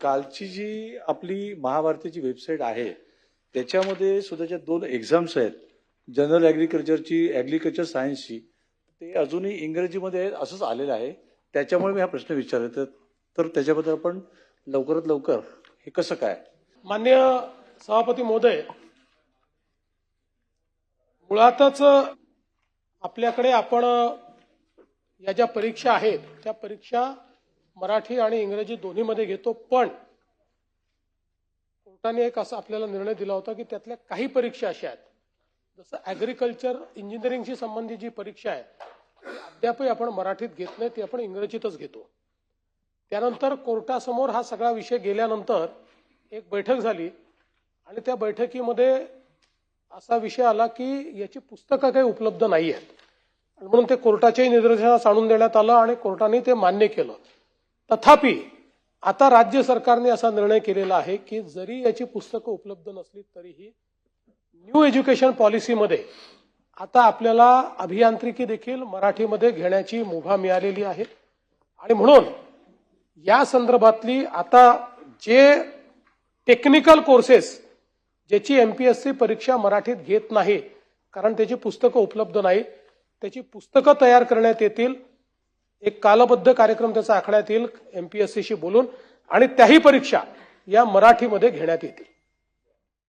कालची जी आपली महाभारतीची वेबसाईट आहे त्याच्यामध्ये सुद्धा ज्या दोन एक्झाम्स आहेत जनरल ॲग्रिकल्चरची ॲग्रिकल्चर सायन्सची ते अजूनही इंग्रजीमध्ये आहेत असंच आलेलं आहे. त्याच्यामुळे मी हा प्रश्न विचारला तर तर त्याच्याबद्दल आपण लवकरात लवकर हे कसं काय? मान्य सभापती महोदय मुळातच आपल्याकडे आपण या ज्या परीक्षा आहेत त्या परीक्षा मराठी आणि इंग्रजी दोन्हीमध्ये घेतो पण कोर्टाने एक असा आपल्याला निर्णय दिला होता की त्यातल्या काही परीक्षा अशा आहेत. जसं ॲग्रिकल्चर इंजिनिअरिंगशी संबंधित जी परीक्षा आहे अद्यापही आपण मराठीत घेत नाही ती आपण इंग्रजीतच घेतो. त्यानंतर कोर्टासमोर हा सगळा विषय गेल्यानंतर एक बैठक झाली आणि त्या बैठकीमध्ये असा विषय आला की याची पुस्तकं काही उपलब्ध नाही आहेत म्हणून ते कोर्टाच्याही निदर्शनास आणून देण्यात आलं आणि कोर्टाने ते मान्य केलं. तथापि आता राज्य सरकारने असा निर्णय केलेला आहे की जरी याची पुस्तकं उपलब्ध नसली तरीही न्यू एज्युकेशन पॉलिसीमध्ये आता आपल्याला अभियांत्रिकी देखील मराठीमध्ये घेण्याची मुभा मिळालेली आहे. आणि म्हणून या संदर्भातली आता जे टेक्निकल कोर्सेस ज्याची एम पी एस सी परीक्षा मराठीत घेत नाही कारण त्याची पुस्तकं उपलब्ध नाही त्याची पुस्तकं तयार करण्यात येतील एक कालबद्ध कार्यक्रम त्याचा आखण्यात येईल एमपीएससीशी बोलून आणि त्याही परीक्षा या मराठीमध्ये घेण्यात येतील.